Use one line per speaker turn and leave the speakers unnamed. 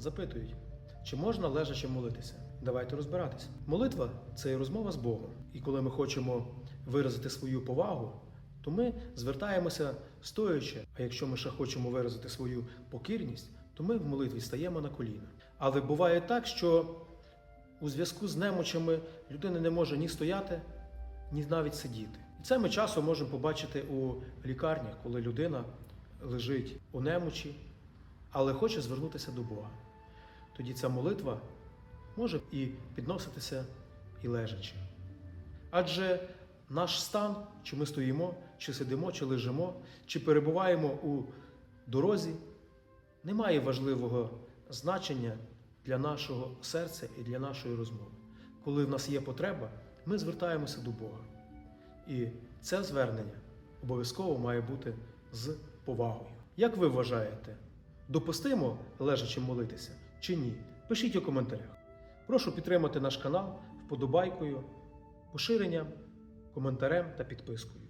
запитують, чи можна лежачи молитися? Давайте розбиратися. Молитва це розмова з Богом. І коли ми хочемо виразити свою повагу, то ми звертаємося стоячи. А якщо ми ще хочемо виразити свою покірність, то ми в молитві стаємо на коліна. Але буває так, що у зв'язку з немочами людина не може ні стояти, ні навіть сидіти. І це ми часом можемо побачити у лікарнях, коли людина лежить у немочі, але хоче звернутися до Бога. Тоді ця молитва може і підноситися і лежачи. Адже наш стан, чи ми стоїмо, чи сидимо, чи лежимо, чи перебуваємо у дорозі, не має важливого значення для нашого серця і для нашої розмови. Коли в нас є потреба, ми звертаємося до Бога. І це звернення обов'язково має бути з повагою. Як ви вважаєте, допустимо лежачи молитися чи ні? Пишіть у коментарях. Прошу підтримати наш канал вподобайкою, поширенням, коментарем та підпискою.